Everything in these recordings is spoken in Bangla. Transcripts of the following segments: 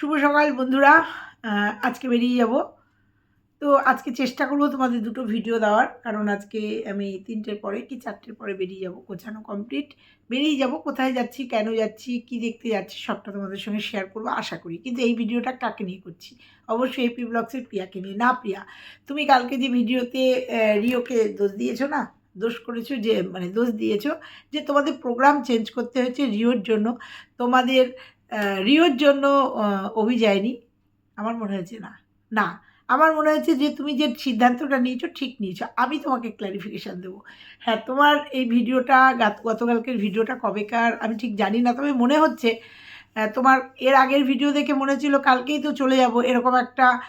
শুভ সকাল, বন্ধুরা। আজকে বেরিয়ে যাব। তো আজকে চেষ্টা করব তোমাদের দুটো ভিডিও দেওয়ার, কারণ আজকে আমি তিনটের পরে কি চারটের পরে বেরিয়ে যাব, গোছানো কমপ্লিট বেরিয়ে যাব, কোথায় যাচ্ছি, কেন যাচ্ছি, কি দেখতে যাচ্ছি, সবটা তোমাদের সঙ্গে শেয়ার করব, আশা করি। কিন্তু এই ভিডিওটা কাকে নিয়ে করছি? অবশ্যই এপি ব্লগসের প্রিয়াকে নিয়ে। না, প্রিয়া, তুমি কালকে যে ভিডিওতে রিওকে দোষ দিয়েছ না? দোষ করেছ যে মানে দোষ দিয়েছ যে তোমাদের প্রোগ্রাম চেঞ্জ করতে হয়েছে রিওর জন্য। তোমাদের রিওর জন্য অভি যায়নি। আমার মনে হয়েছে না। না, আমার মনে হয়েছে যে তুমি যে সিদ্ধান্তটা নিয়েছো ঠিক নিয়েছো। আমি তোমাকে ক্ল্যারিফিকেশান দেবো। হ্যাঁ তোমার এই ভিডিওটা, গাত- গতকালকের ভিডিওটা কবেকার? আমি ঠিক জানি না, তবে মনে হচ্ছে তোমার এর আগের ভিডিও দেখে মনে হচ্ছিল কালকেই তো চলে যাব, এরকম একটা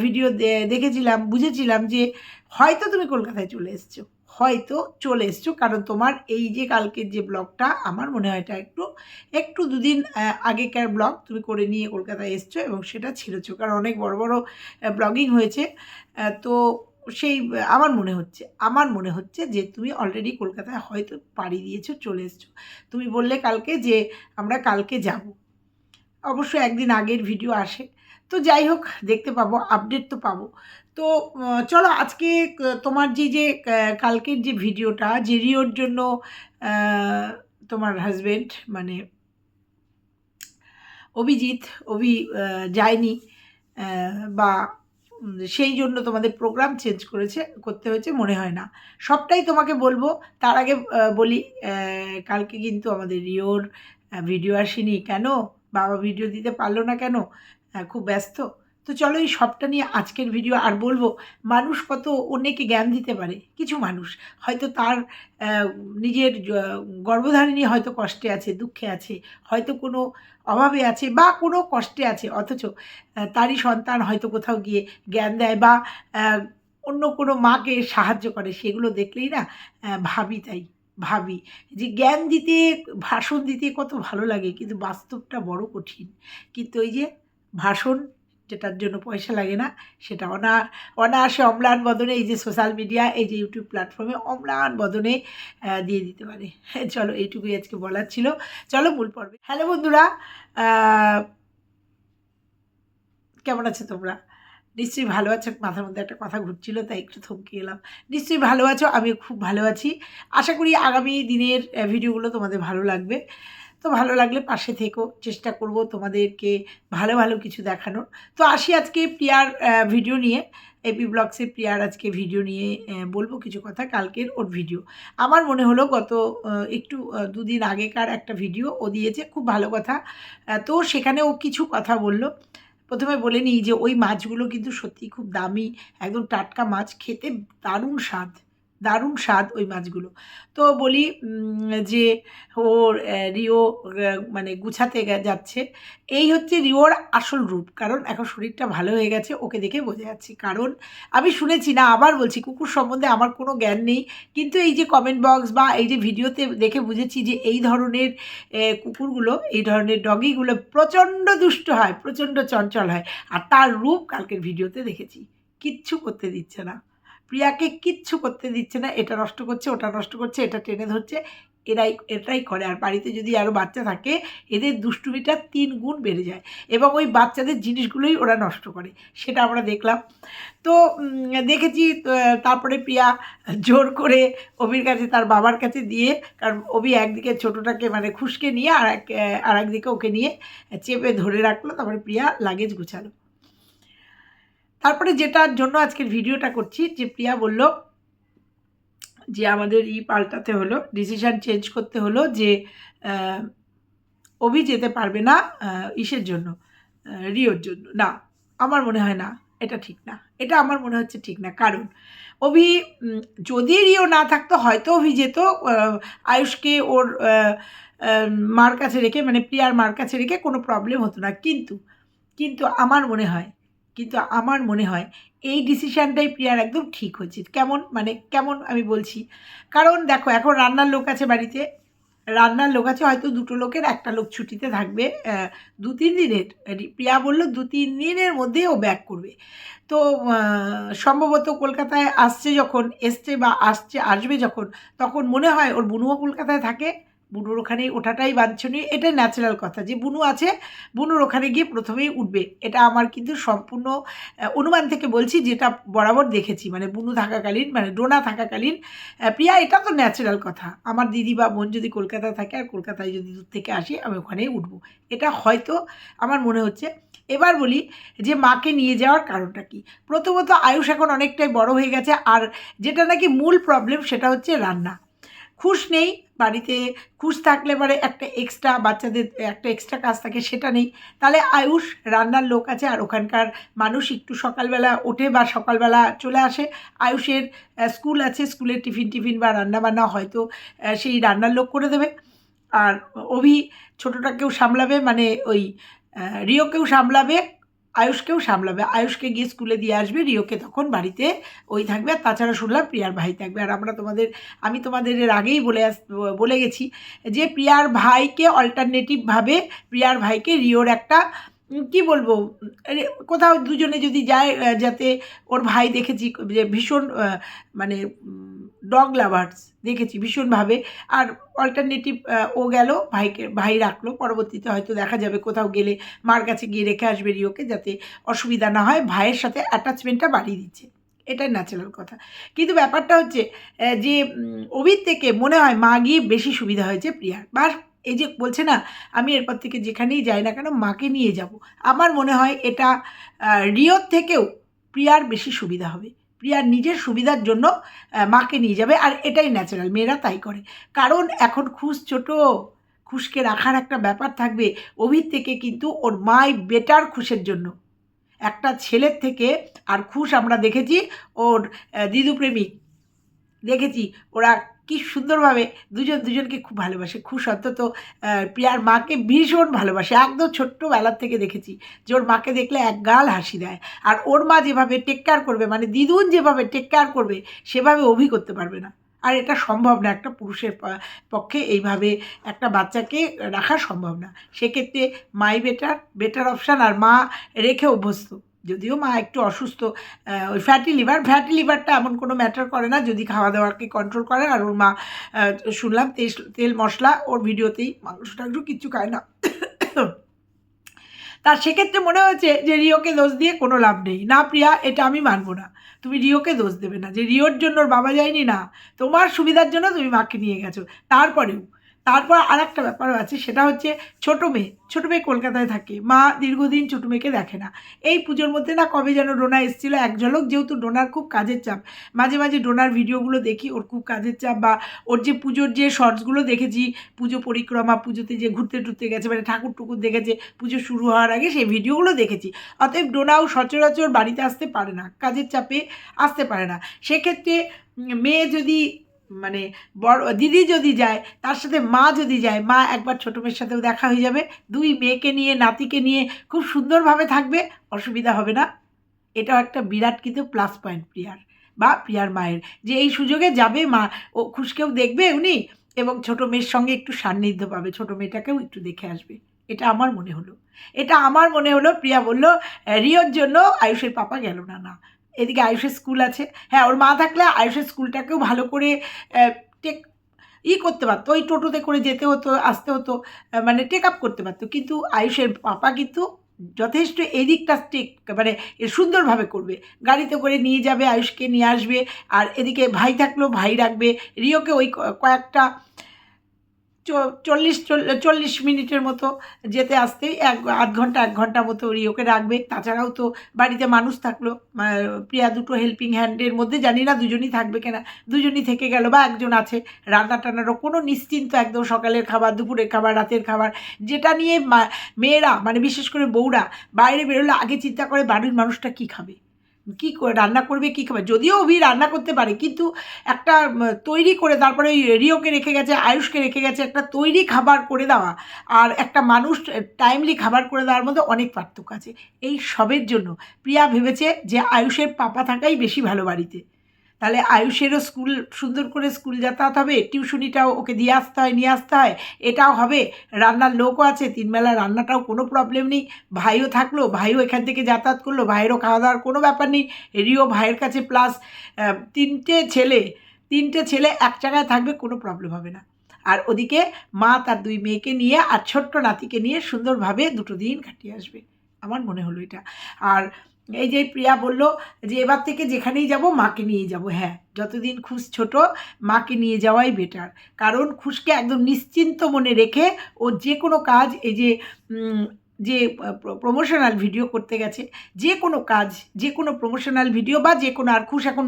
ভিডিও দেখেছিলাম, বুঝেছিলাম যে হয়তো তুমি কলকাতায় চলে এসছো। হয়তো চলে এসছো। কারণ তোমার এই যে কালকের যে ব্লগটা, আমার মনে হয় এটা একটু একটু দুদিন আগেকার ব্লগ তুমি করে নিয়ে কলকাতায় এসছো এবং সেটা ছিঁড়েছো কারণ অনেক বড় বড় ব্লগিং হয়েছে। তো সেই, আমার মনে হচ্ছে, আমার মনে হচ্ছে যে তুমি অলরেডি কলকাতায় হয়তো পাড়ি দিয়েছ, চলে এসছো। তুমি বললে কালকে যে আমরা কালকে যাব। অবশ্য একদিন আগের ভিডিও আসে। তো যাই হোক, দেখতে পাবো আপডেট তো পাবো। তো চলো আজকে তোমার যে যে কালকের যে ভিডিওটা, যে রিওর জন্য তোমার হাজবেন্ড মানে অভিজিৎ, অভি যায়নি বা সেই জন্য তোমাদের প্রোগ্রাম চেঞ্জ করেছে, করতে হয়েছে, মনে হয় না। সবটাই তোমাকে বলব। তার আগে বলি কালকে কিন্তু আমাদের রিওর ভিডিও আসেনি। কেন? বাবা ভিডিও দিতে পারল না কেন? খুব ব্যস্ত। তো চলো এই সবটা নিয়ে আজকের ভিডিও আর বলব, মানুষ কত অন্যকে জ্ঞান দিতে পারে? কিছু মানুষ। হয়তো তার নিজের গর্ভধারিণী হয়তো কষ্টে আছে, দুঃখে আছে, হয়তো কোনো অভাবে আছে বা কোনো কষ্টে আছে, অথচ তারই সন্তান হয়তো কোথাও গিয়ে জ্ঞান দেয় বা অন্য কোনো মাকে সাহায্য করে, সেগুলো দেখলেই না ভাবি তাই, ভাবি যে জ্ঞান দিতে, ভাষণ দিতে কত ভালো লাগে, কিন্তু বাস্তবটা বড় কঠিন। কিন্তু ওই যে ভাষণ যেটার জন্য পয়সা লাগে না, সেটা অনা অনায়াসে অম্লান বদনে এই যে সোশ্যাল মিডিয়া এই যে ইউটিউব প্ল্যাটফর্মে অম্লান বদনে দিয়ে দিতে পারে। চলো এইটুকুই আজকে বলার ছিল। চলো মূল পর্বে। হ্যালো বন্ধুরা কেমন আছো তোমরা? নিশ্চয়ই ভালো আছো, মাথার মধ্যে একটা কথা ঘুরছিল, তাই একটু থমকে গেলাম নিশ্চয়ই ভালো আছো আমি খুব ভালো আছি। আশা করি আগামী দিনের ভিডিওগুলো তোমাদের ভালো লাগবে। তো ভালো লাগলে পাশে থেকো। চেষ্টা করব তোমাদেরকে ভালো ভালো কিছু দেখানোর। তো আসি আজকে প্রিয়ার ভিডিও নিয়ে। এপি ব্লগসের প্রিয়ার আজকে ভিডিও নিয়ে বলব কিছু কথা। কালকের ওর ভিডিও আমার মনে হলো গত একটু দুদিন আগেকার একটা ভিডিও ও দিয়েছে। খুব ভালো কথা। তো সেখানে ও কিছু কথা বলল। প্রথমে বলে নিই যে ওই মাছগুলো কিন্তু সত্যিই খুব দামি, একদম টাটকা মাছ। খেতে দারুণ স্বাদ। দারুণ স্বাদ ওই মাছগুলো। তো বলি যে ওর রিও মানে গুছাতে যাচ্ছে, এই হচ্ছে রিওর আসল রূপ। কারণ এখন শরীরটা ভালো হয়ে গেছে, ওকে দেখে বোঝা যাচ্ছে। কারণ আমি শুনেছি না, আবার বলছি, কুকুর সম্বন্ধে আমার কোনো জ্ঞান নেই। কিন্তু এই যে কমেন্ট বক্স বা এই যে ভিডিওতে দেখে বুঝেছি যে এই ধরনের কুকুরগুলো, এই ধরনের ডগিগুলো প্রচণ্ড দুষ্ট হয়, প্রচণ্ড চঞ্চল হয়। আর তার রূপ কালকের ভিডিওতে দেখেছি। কিচ্ছু করতে দিচ্ছে না। প্রিয়াকে কিচ্ছু করতে দিচ্ছে না, এটা নষ্ট করছে, ওটা নষ্ট করছে, এটা টেনে ধরছে, এরাই, এটাই করে। আর বাড়িতে যদি আরও বাচ্চা থাকে, এদের দুষ্টুমিটা তিন গুণ বেড়ে যায় এবং ওই বাচ্চাদের জিনিসগুলোই ওরা নষ্ট করে, সেটা আমরা দেখলাম। তো দেখেছি তারপরে প্রিয়া জোর করে অভির কাছে, তার বাবার কাছে দিয়ে, কারণ অভি একদিকে ছোটোটাকে মানে খুশকে নিয়ে আর এক আর একদিকে ওকে নিয়ে চেপে ধরে রাখল, তারপরে প্রিয়া লাগেজ গুছালো। তারপরে যেটার জন্য আজকের ভিডিওটা করছি, যে প্রিয়া বলল যে আমাদের ই পাল্টাতে হলো ডিসিশান চেঞ্জ করতে হলো যে অভি যেতে পারবে না ইসের জন্য রিওর জন্য। না, আমার মনে হয় না, এটা ঠিক না। এটা আমার মনে হচ্ছে ঠিক না। কারণ অভি যদি রিও না থাকতো, হয়তো অভি যেত আয়ুষকে ওর মার কাছে রেখে মানে প্রিয়ার মার কাছে রেখে কোনো প্রবলেম হতো না। কিন্তু কিন্তু আমার মনে হয় কিন্তু আমার মনে হয় এই ডিসিশানটাই প্রিয়ার একদম ঠিক হচ্ছে কেমন? মানে কেমন আমি বলছি? কারণ দেখো, এখন রান্নার লোক আছে বাড়িতে। রান্নার লোক আছে, হয়তো দুটো লোকের, একটা লোক ছুটিতে থাকবে দু তিন দিনের। প্রিয়া বলল দু তিন দিনের মধ্যে ও ব্যাক করবে। তো সম্ভবত কলকাতায় আসছে যখন, এসছে বা আসছে, আসবে যখন, তখন মনে হয় ওর বুনুও কলকাতায় থাকে। বুনুর ওখানে ওঠাটাই বাঞ্ছনীয় এটা ন্যাচারাল কথা যে বুনু আছে, বুনুর ওখানে গিয়ে প্রথমেই উঠবে। এটা আমার কিন্তু সম্পূর্ণ অনুমান থেকে বলছি যেটা বরাবর দেখেছি। মানে বুনু থাকাকালীন মানে ডোনা থাকাকালীন প্রিয়া, এটা তো ন্যাচারাল কথা। আমার দিদি বা বোন যদি কলকাতায় থাকে আর কলকাতায় যদি দূর থেকে আসি, আমি ওখানেই উঠবো। এটা হয়তো আমার মনে হচ্ছে। এবার বলি যে মাকে নিয়ে যাওয়ার কারণটা কি? প্রথমত আয়ুষ এখন অনেকটাই বড় হয়ে গেছে, আর যেটা নাকি মূল প্রবলেম সেটা হচ্ছে রান্না। খুশ নেই, বাড়িতে খুশ থাকলে পরে একটা এক্সট্রা বাচ্চাদের, একটা এক্সট্রা কাজ থাকে সেটা নেই। তাহলে আয়ুষ রান্নার লোক আছে আর ওখানকার মানুষ একটু সকালবেলা ওঠে বা সকালবেলা চলে আসে। আয়ুষের স্কুল আছে স্কুলের টিফিন টিফিন বা রান্না বান্না হয়তো সেই রান্নার লোক করে দেবে। আর অভি ছোটোটাকেও সামলাবে মানে ওই রিওকেও সামলাবে। আয়ুষকেও সামলাবে। আয়ুষকে গিয়ে স্কুলে দিয়ে আসবে, রিওকে তখন বাড়িতে ওই থাকবে। আর তাছাড়া শুনলাম প্রিয়ার ভাই থাকবে। আর আমরা তোমাদের, আমি তোমাদের এর আগেই বলে আস, বলে গেছি যে প্রিয়ার ভাইকে অল্টারনেটিভভাবে প্রিয়ার ভাইকে রিওর একটা, কি বলব কোথাও দুজনে যদি যায় যাতে ওর ভাই দেখেছি যে ভীষণ মানে ডগ লাভার্স দেখেছি ভীষণভাবে। আর অল্টারনেটিভ ও গেল, ভাইকে, ভাই রাখল, পরবর্তীতে হয়তো দেখা যাবে কোথাও গেলে মার কাছে গিয়ে রেখে আসবে রিওকে যাতে অসুবিধা না হয়, ভাইয়ের সাথে অ্যাটাচমেন্টটা বাড়িয়ে দিচ্ছে। এটাই ন্যাচারাল কথা। কিন্তু ব্যাপারটা হচ্ছে যে অভির থেকে মনে হয় মা গিয়ে বেশি সুবিধা হয়েছে প্রিয়ার। বা এই যে বলছে না, আমি এরপর থেকে যেখানেই যাই না কেন মাকে নিয়ে যাব। আমার মনে হয় এটা রিওর থেকেও প্রিয়ার বেশি সুবিধা হবে। প্রিয়ার নিজের সুবিধার জন্য মাকে নিয়ে যাবে আর এটাই ন্যাচারাল মেয়েরা তাই করে। কারণ এখন খুশ ছোট, খুশকে রাখার একটা ব্যাপার থাকবে, অভির থেকে কিন্তু ওর মাই বেটার খুশের জন্য। একটা ছেলের থেকে আর খুশ আমরা দেখেছি, ওর দিদুপ্রেমিক। দিদু প্রেমিক দেখেছি, ওরা কি সুন্দরভাবে দুজন দুজনকে খুব ভালোবাসে। খুশ অন্তত প্রিয়ার মাকে ভীষণ ভালোবাসে। একদম ছোট্টবেলার থেকে দেখেছি যে ওর মাকে দেখলে এক গাল হাসি দেয়। আর ওর মা যেভাবে টেক কেয়ার করবে মানে দিদুন যেভাবে টেক কেয়ার করবে, সেভাবে অভি করতে পারবে না। আর এটা সম্ভব না, একটা পুরুষের পক্ষে এইভাবে একটা বাচ্চাকে রাখা সম্ভব না। সেক্ষেত্রে মাই বেটার বেটার অপশান আর মা রেখে অভ্যস্ত। যদিও মা একটু অসুস্থ ওই ফ্যাটি লিভার ফ্যাটি লিভারটা এমন কোনো ম্যাটার করে না, যদি খাওয়া দাওয়াকে কন্ট্রোল করে। আর ওর মা শুনলাম তেল তেল মশলা, ওর ভিডিওতেই মাংস টাংস কিচ্ছু খায় না। তার সেক্ষেত্রে মনে হয়েছে যে রিওকে দোষ দিয়ে কোনো লাভ নেই। না, প্রিয়া, এটা আমি মানবো না। তুমি রিওকে দোষ দেবে না। যে রিওর জন্য ওর বাবা যায়নি না, তোমার সুবিধার জন্য তুমি মাকে নিয়ে গেছো। তারপরেও তারপর আর একটা ব্যাপারও আছে, সেটা হচ্ছে ছোটো মেয়ে ছোটো মেয়ে কলকাতায় থাকে, মা দীর্ঘদিন ছোটো মেয়েকে দেখে না। এই পুজোর মধ্যে না কবে যেন ডোনা এসেছিল, এক ঝলক, যেহেতু ডোনার খুব কাজের চাপ, মাঝে মাঝে ডোনার ভিডিওগুলো দেখি, ওর খুব কাজের চাপ, বা ওর যে পুজোর যে শর্টসগুলো দেখেছি, পুজো পরিক্রমা, পুজোতে যে ঘুরতে টুরতে গেছে মানে ঠাকুর টুকুর দেখেছে, পুজো শুরু হওয়ার আগে সেই ভিডিওগুলো দেখেছি। অতএব ডোনাও সচরাচর বাড়িতে আসতে পারে না, কাজের চাপে আসতে পারে না। সেক্ষেত্রে মেয়ে যদি মানে বড় দিদি যদি যায়, তার সাথে মা যদি যায়, মা একবার ছোটো মেয়ের সাথেও দেখা হয়ে যাবে। দুই মেয়েকে নিয়ে, নাতিকে নিয়ে খুব সুন্দরভাবে থাকবে, অসুবিধা হবে না। এটাও একটা বিরাট কিন্তু প্লাস পয়েন্ট প্রিয়ার বা প্রিয়ার মায়ের। যে এই সুযোগে যাবে মা, ও খুশকেও দেখবে উনি এবং ছোটো মেয়ের সঙ্গে একটু সান্নিধ্য পাবে, ছোটো মেয়েটাকেও একটু দেখে আসবে। এটা আমার মনে হলো। এটা আমার মনে হলো, প্রিয়া বলল রিওর জন্য আয়ুষের পাপা গেল না না। এদিকে আয়ুষের স্কুল আছে। হ্যাঁ ওর মা থাকলে আয়ুষের স্কুলটাকেও ভালো করে টেক ই করতে পারতো। ওই টোটোতে করে যেতে হতো, আসতে হতো মানে টেক আপ করতে পারতো। কিন্তু আয়ুষের পাপা কিন্তু যথেষ্ট এদিকটা টেক মানে সুন্দরভাবে করবে। গাড়িতে করে নিয়ে যাবে, আয়ুষকে নিয়ে আসবে। আর এদিকে ভাই থাকলেও ভাই রাখবে। রিওকে ওই কয়েকটা চল্লিশ চল- চল্লিশ মিনিটের মতো যেতে আসতে এক আধ ঘণ্টা, এক ঘণ্টা মতো রিওকে রাখবে। তাছাড়াও তো বাড়িতে মানুষ থাকল প্রিয়া দুটো হেল্পিং হ্যান্ডের মধ্যে জানি না দুজনই থাকবে কেনা, দুজনই থেকে গেল বা একজন আছে। রান্না টান্নারও কোনো নিশ্চিন্ত একদম সকালের খাবার, দুপুরের খাবার, রাতের খাবার, যেটা নিয়ে মেয়েরা মানে বিশেষ করে বউরা বাইরে বেরোলে আগে চিন্তা করে বাড়ির মানুষটা কী খাবে। কী করে রান্না করবে, কী খাবে? যদিও অভি রান্না করতে পারে, কিন্তু একটা তৈরি করে তারপরে ওই রিওকে রেখে গেছে, আয়ুষকে রেখে গেছে, একটা তৈরি খাবার করে দেওয়া। আর একটা মানুষ টাইমলি খাবার করে দেওয়ার মধ্যে অনেক পার্থক্য আছে। এই সবের জন্য প্রিয়া ভেবেছে যে আয়ুষের পাপা থাকাই বেশি ভালো বাড়িতে। তাহলে আয়ুষেরও স্কুল, সুন্দর করে স্কুল যাতায়াত হবে, টিউশনিটাও ওকে দিয়ে আসতে হয়, নিয়ে আসতে হয়, এটাও হবে। রান্নার লোকও আছে, তিনবেলা রান্নাটাও কোনো প্রবলেম নেই। ভাইও থাকল, ভাইও এখান থেকে যাতায়াত করল, ভাইয়েরও খাওয়া দাওয়ার কোনো ব্যাপার নেই। রিও ভাইয়ের কাছে প্লাস তিনটে ছেলে তিনটে ছেলে এক জায়গায় থাকবে, কোনো প্রবলেম হবে না। আর ওদিকে মা তার দুই মেয়েকে নিয়ে আর ছোট্ট নাতিকে নিয়ে সুন্দরভাবে দুটো দিন কাটিয়ে আসবে। আমার মনে হলো এটা। আর এই যে প্রিয়া বলল যে এবার থেকে যেখানেই যাব, মাকে নিয়ে যাব। হ্যাঁ যতদিন খুশ ছোট, মাকে নিয়ে যাওয়াই বেটার কারণ খুশকে একদম নিশ্চিন্ত মনে রেখে ও যে কোনো কাজ, এই যে যে প্রমোশনাল ভিডিও করতে গেছে, যে কোনো কাজ, যে কোনো প্রমোশনাল ভিডিও বা যে কোনো আর খুশ এখন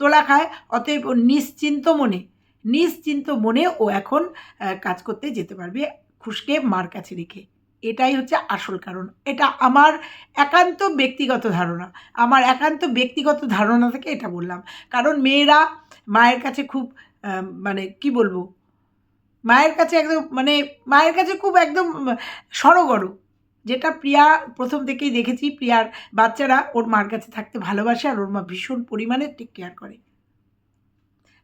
তোলা খায়, অতএব নিশ্চিন্ত মনে নিশ্চিন্ত মনে ও এখন কাজ করতে যেতে পারবে খুশকে মার কাছে রেখে। এটাই হচ্ছে আসল কারণ। এটা আমার একান্ত ব্যক্তিগত ধারণা। আমার একান্ত ব্যক্তিগত ধারণা থেকে এটা বললাম। কারণ মেয়েরা মায়ের কাছে খুব মানে কি বলব? মায়ের কাছে একদম মানে মায়ের কাছে খুব একদম সড়গড় যেটা প্রিয়া প্রথম থেকেই দেখেছি, প্রিয়ার বাচ্চারা ওর মার কাছে থাকতে ভালোবাসে আর ওর মা ভীষণ পরিমাণে টেক কেয়ার করে।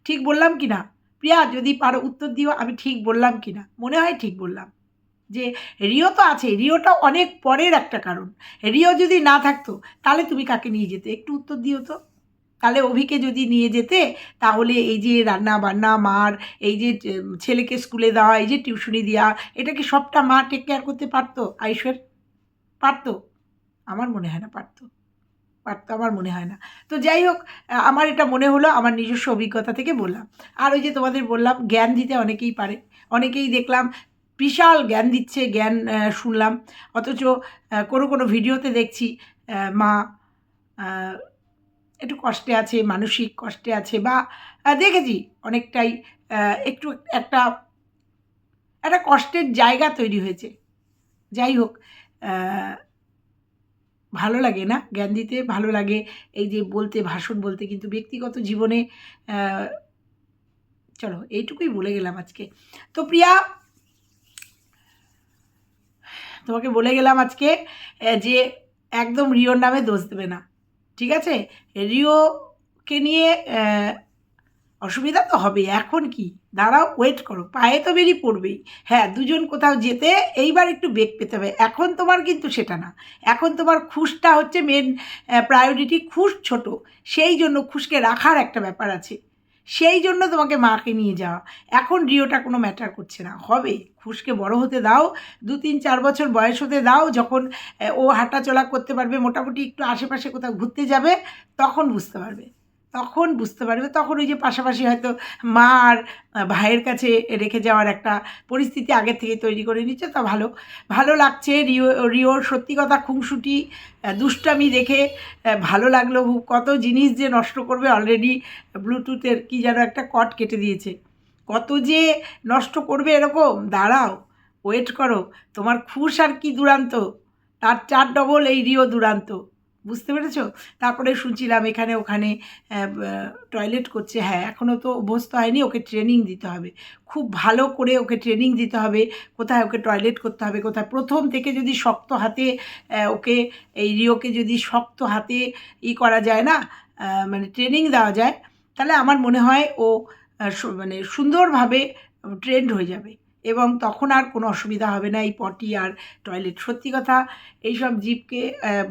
ঠিক বললাম কি না প্রিয়া, যদি পারো উত্তর দিও, আমি ঠিক বললাম কি না মনে হয় ঠিক বললাম। যে রিও তো আছে রিওটা অনেক পরের একটা কারণ। রিও যদি না থাকতো, তাহলে তুমি কাকে নিয়ে যেতে? একটু উত্তর দিও তো। তাহলে অভিকে যদি নিয়ে যেতে, তাহলে এই যে রান্না বান্না মার, এই যে ছেলেকে স্কুলে দেওয়া, এই যে টিউশনি দেওয়া এটা কি সবটা মা টেক কেয়ার করতে পারতো? আইসের পারতো? আমার মনে হয় না, পারতো। পারতো আমার মনে হয় না। তো যাই হোক আমার এটা মনে হলো, আমার নিজস্ব অভিজ্ঞতা থেকে বললাম। আর ওই যে তোমাদের বললাম, জ্ঞান দিতে অনেকেই পারে। অনেকেই দেখলাম বিশাল জ্ঞান দিচ্ছে, জ্ঞান শুনলাম। অথচ কোনো কোনো ভিডিওতে দেখছি মা একটু কষ্টে আছে, মানসিক কষ্টে আছে বা দেখেছি অনেকটাই একটু একটা একটা কষ্টের জায়গা তৈরি হয়েছে। যাই হোক ভালো লাগে না জ্ঞান দিতে, ভালো লাগে এই যে বলতে, ভাষণ বলতে, কিন্তু ব্যক্তিগত জীবনে চলো, এইটুকুই বলে গেলাম আজকে। তো প্রিয়া তোমাকে বলে গেলাম আজকে যে একদম রিওর নামে দোষ দেবে না। ঠিক আছে? রিওকে নিয়ে অসুবিধা তো হবে এখন কি? দাঁড়াও ওয়েট করো। পায়ে তো বেরিয়ে পড়বেই। হ্যাঁ দুজন কোথাও যেতে এইবার একটু বেগ পেতে হবে। এখন তোমার কিন্তু সেটা না। এখন তোমার খুশটা হচ্ছে মেন প্রায়োরিটি খুশ ছোট। সেই জন্য খুশকে রাখার একটা ব্যাপার আছে। সেই জন্য তোমাকে মাকে নিয়ে যাওয়া। এখন রিওটা কোনো ম্যাটার করছে না। হবে, খুশকে বড় হতে দাও, দু তিন চার বছর বয়স হতে দাও, যখন ও হাঁটাচলা করতে পারবে, মোটামুটি একটু আশেপাশে কোথাও ঘুরতে যাবে, তখন বুঝতে পারবে। তখন বুঝতে পারবে, তখন ওই যে পাশাপাশি হয়তো মা আর ভাইয়ের কাছে রেখে যাওয়ার একটা পরিস্থিতি আগের থেকে তৈরি করে নিচ্ছে, তা ভালো। ভালো লাগছে, রিও, রিওর সত্যি কথা খুংসুটি দুষ্টামি দেখে ভালো লাগল। কত জিনিস যে নষ্ট করবে অলরেডি ব্লুটুথের কি যেন একটা কট কেটে দিয়েছে। কত যে নষ্ট করবে এরকম? দাঁড়াও ওয়েট করো। তোমার খুশ আর কি দুরান্ত? তার চার ডবল এই রিও দুরান্ত। বুঝতে পেরেছ? তারপরে শুনছিলাম এখানে, ওখানে টয়লেট করছে। হ্যাঁ এখনও তো অভ্যস্ত হয়নি, ওকে ট্রেনিং দিতে হবে। খুব ভালো করে ওকে ট্রেনিং দিতে হবে, কোথায় ওকে টয়লেট করতে হবে, কোথায়। প্রথম থেকে যদি শক্ত হাতে ওকে, এই রিওকে যদি শক্ত হাতে ই করা যায় না মানে ট্রেনিং দেওয়া যায়, তাহলে আমার মনে হয় ও মানে সুন্দরভাবে ট্রেন্ড হয়ে যাবে। এবং তখন আর কোনো অসুবিধা হবে না, এই পটি আর টয়লেট সত্যি কথা এইসব জীবকে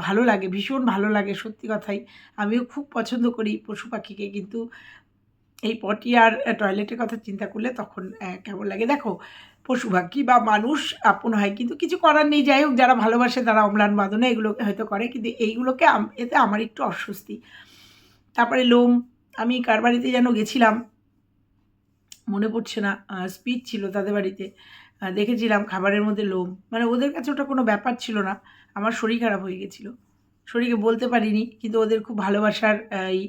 ভালো লাগে, ভীষণ ভালো লাগে, সত্যি কথাই। আমিও খুব পছন্দ করি পশু পাখিকে, কিন্তু এই পটি আর টয়লেটের কথা চিন্তা করলে তখন কেমন লাগে? দেখো, পশু পাখি বা মানুষ আপন হয়, কিন্তু কিছু করার নেই। যাই হোক, যারা ভালোবাসে তারা অম্লান বাঁধনে এগুলো হয়তো করে, কিন্তু এইগুলোকে এতে আমার একটু অস্বস্তি। তারপরে লোম, আমি কার বাড়িতে যেন গেছিলাম মনে পড়ছে না স্পিড ছিল তাদের বাড়িতে। দেখেছিলাম খাবারের মধ্যে লোম। মানে ওদের কাছে ওটা কোনো ব্যাপার ছিল না, আমার শরীর খারাপ হয়ে গেছিল। শরীরকে বলতে পারিনি, কিন্তু ওদের খুব ভালোবাসার এই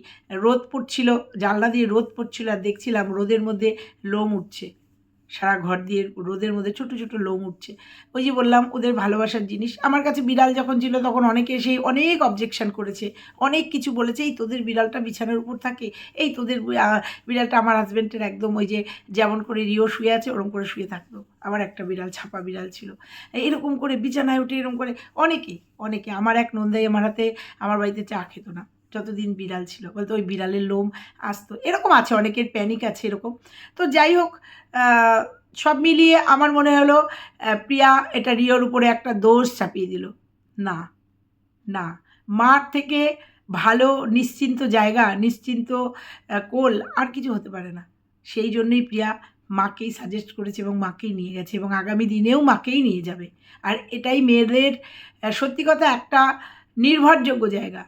রোদ পড়ছিল, জানলা দিয়ে রোদ পড়ছিল আর দেখছিলাম রোদের মধ্যে লোম উঠছে। সারা ঘর দিয়ে রোদের মধ্যে ছোট ছোট লোম উঠছে। ওই যে বললাম, ওদের ভালোবাসার জিনিস। আমার কাছে বিড়াল যখন ছিল, তখন অনেকে সেই অনেক অবজেকশন করেছে। অনেক কিছু বলেছে, এই তোদের বিড়ালটা বিছানার উপর থাকে। এই তোদের বিড়ালটা আমার হাজব্যান্ডের একদম ওই যে যেমন করে রিও শুয়ে আছে ওরকম করে শুয়ে থাকতো। আমার একটা বিড়াল, ছাপা বিড়াল ছিল। এরকম করে বিছানায় উঠে এরকম করে অনেকে অনেকে। আমার এক নন্দাই আমার হাতে, আমার বাড়িতে চা খেত না। যতদিন বিড়াল ছিল, বলতো ওই বিড়ালের লোম আসতো। এরকম আছে, অনেকের প্যানিক আছে এরকম। তো যাই হোক সব মিলিয়ে আমার মনে হলো প্রিয়া এটা রিওর উপরে একটা দোষ চাপিয়ে দিল। না না। মার থেকে ভালো, নিশ্চিন্ত জায়গা, নিশ্চিন্ত কোল আর কিছু হতে পারে না। সেই জন্যই প্রিয়া মাকেই সাজেস্ট করেছে এবং মাকেই নিয়ে গেছে এবং আগামী দিনেও মাকেই নিয়ে যাবে। আর এটাই মেয়েদের সত্যি কথা একটা নির্ভরযোগ্য জায়গা।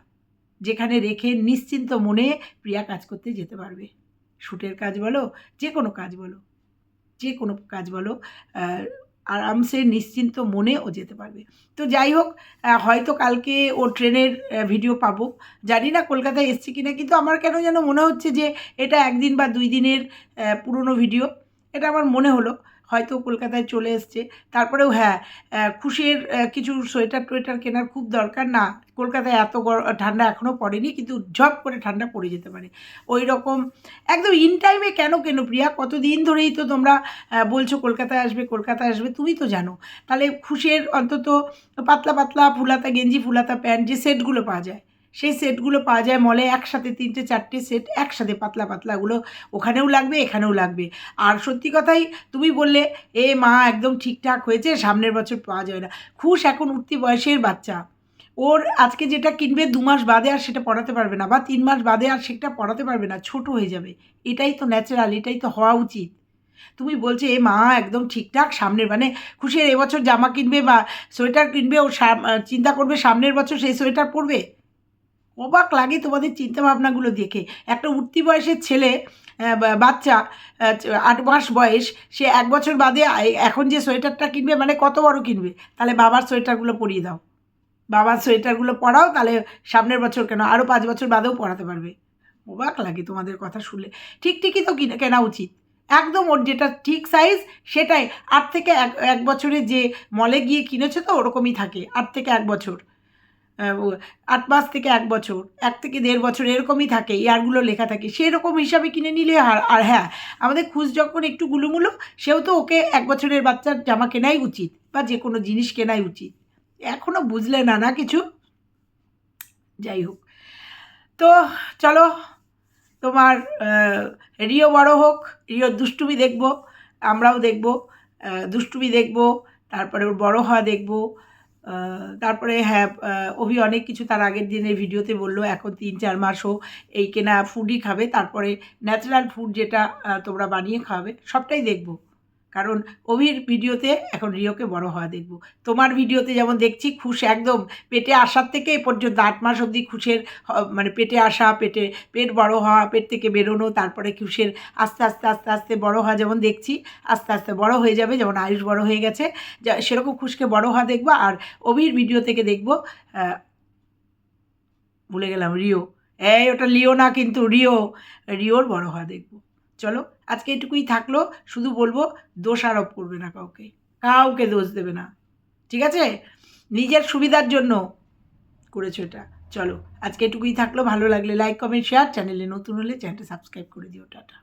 যেখানে রেখে নিশ্চিন্ত মনে প্রিয়া কাজ করতে যেতে পারবে। শ্যুটের কাজ বলো, যে কোনো কাজ বলো, যে কোনো কাজ বলো আরামসে নিশ্চিন্ত মনে ও যেতে পারবে। তো যাই হোক হয়তো কালকে ও ট্রেনের ভিডিও পাবো। জানি না কলকাতায় এসছে কিনা, কিন্তু আমার কেন যেন মনে হচ্ছে যে এটা একদিন বা দুই দিনের পুরনো ভিডিও। এটা আমার মনে হলো। হয়তো কলকাতায় চলে এসছে। তারপরেও হ্যাঁ খুশির কিছু সোয়েটার টোয়েটার কেনার খুব দরকার। না, কলকাতায় এত ঠান্ডা এখনও পড়েনি, কিন্তু ঝপ করে ঠান্ডা পড়ে যেতে পারে। ওই রকম একদম ইন টাইমে কেন কেন? প্রিয়া, কতদিন ধরেই তো তোমরা বলছো কলকাতায় আসবে কলকাতায় আসবে, তুমি তো জানো। তাহলে খুশির অন্তত পাতলা পাতলা ফুলাতা গেঞ্জি, ফুলাতা প্যান্ট, যে সেটগুলো পাওয়া যায়। সেই সেটগুলো পাওয়া যায় মলে একসাথে তিনটে, চারটে সেট, একসাথে পাতলা পাতলাগুলো ওখানেও লাগবে, এখানেও লাগবে। আর সত্যি কথাই তুমি বললে, এ মা, একদম ঠিকঠাক হয়েছে, সামনের বছর পাওয়া যাবে না। খুশ এখন উঠতি বয়সের বাচ্চা। ওর আজকে যেটা কিনবে দু মাস বাদে আর সেটা পড়াতে পারবে না বা তিন মাস বাদে আর সেটা পড়াতে পারবে না, ছোট হয়ে যাবে। এটাই তো ন্যাচারাল এটাই তো হওয়া উচিত। তুমি বলছে, এ মা, একদম ঠিকঠাক, সামনের মানে খুশির এবছর জামা কিনবে বা সোয়েটার কিনবে, ও চিন্তা করবে সামনের বছর সেই সোয়েটার পরবে? অবাক লাগে তোমাদের চিন্তা ভাবনাগুলো দেখে। একটা উঠতি বয়সের ছেলে বাচ্চা আট মাস বয়স, সে এক বছর বাদে এখন যে সোয়েটারটা কিনবে মানে কত বড় কিনবে? তাহলে বাবার সোয়েটারগুলো পরিয়ে দাও। বাবার সোয়েটারগুলো পরাও, তাহলে সামনের বছর কেন? আরও পাঁচ বছর বাদেও পরাতে পারবে। অবাক লাগে তোমাদের কথা শুনলে। ঠিক ঠিকই তো কিনা, কেনা উচিত। একদম ওর যেটা ঠিক সাইজ সেটাই। আট থেকে এক এক বছরে যে মলে গিয়ে কিনেছে তো, ওরকমই থাকে। আট থেকে এক বছর। আট মাস থেকে এক বছর, এক থেকে দেড় বছর এরকমই থাকে, ইয়ারগুলো লেখা থাকে। সেরকম হিসাবে কিনে নিলে আর আর হ্যাঁ আমাদের খুশ যখন একটু গুলুমুলু, সেও তো ওকে এক বছরের বাচ্চার জামা কেনাই উচিত বা যে কোনো জিনিস কেনাই উচিত। এখনও বুঝলে না না কিছু? যাই হোক। তো চলো, তোমার রিও বড় হোক রিওর দুষ্টুমি দেখব, আমরাও দেখব দুষ্টুমি দেখব, তারপরে ওর বড় হওয়া দেখব তারপরে হ্যাঁ ওভি অভি অনেক কিছু তার আগের দিনের ভিডিওতে বলল, এখন তিন চার মাসও এই কেনা ফুডই খাবে, তারপরে ন্যাচারাল ফুড যেটা তোমরা বানিয়ে খাবে, সবটাই দেখব। কারণ অভির ভিডিওতে এখন রিওকে বড় হওয়া দেখব। তোমার ভিডিওতে যেমন দেখছি, খুশ একদম। পেটে আসার থেকে এ পর্যন্ত আট মাস অবধি খুশের মানে পেটে আসা, পেটে, পেট বড় হওয়া, পেট থেকে বেরোনো, তারপরে খুশের আস্তে আস্তে আস্তে আস্তে বড় হওয়া যেমন দেখছি, আস্তে আস্তে বড় হয়ে যাবে, যেমন আয়ুষ বড় হয়ে গেছে। যা, সেরকম খুশকে বড় হওয়া দেখব আর অভির ভিডিও থেকে দেখব ভুলে গেলাম, রিও। এই, ওটা লিও না কিন্তু রিও। রিওর বড় হওয়া দেখব। চলো। আজকে এটুকুই থাকল, শুধু বলব দোষ আরোপ করবে না কাউকে। কাউকে দোষ দেবে না। ঠিক আছে? নিজের সুবিধার জন্য করেছ এটা। চলো, আজকে এটুকুই থাকল। ভালো লাগলে লাইক কমেন্ট শেয়ার চ্যানেলে নতুন হলে চ্যানেলটা সাবস্ক্রাইব করে দিও। টাটা।